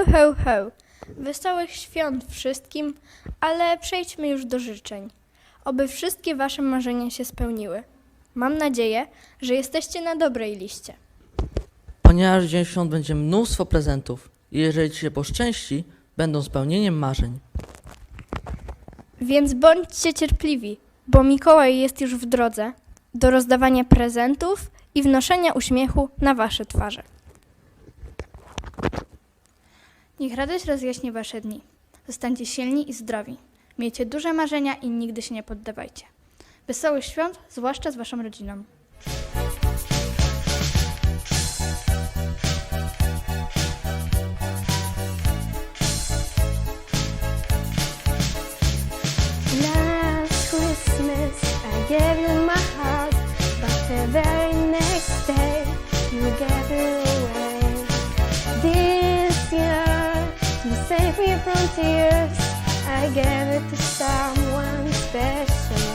Ho, ho, ho. Wesołych świąt wszystkim, ale przejdźmy już do życzeń. Oby wszystkie wasze marzenia się spełniły. Mam nadzieję, że jesteście na dobrej liście. Ponieważ Dzień Świąt będzie mnóstwo prezentów i jeżeli Ci się poszczęści, będą spełnieniem marzeń. Więc bądźcie cierpliwi, bo Mikołaj jest już w drodze do rozdawania prezentów i wnoszenia uśmiechu na wasze twarze. Niech radość rozjaśni wasze dni. Zostańcie silni i zdrowi. Miejcie duże marzenia i nigdy się nie poddawajcie. Wesołych świąt, zwłaszcza z waszą rodziną. Last Christmas I gave you my heart, but the very save me from tears, I gave it to someone special.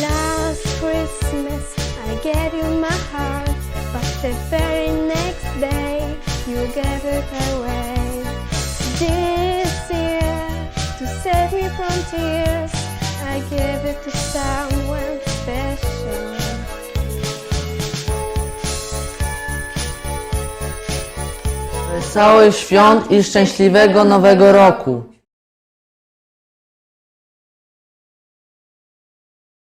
Last Christmas I gave you my heart, but the very next day you gave it away. This year, to save me from tears, I gave it to someone Wesołych świąt i szczęśliwego nowego roku!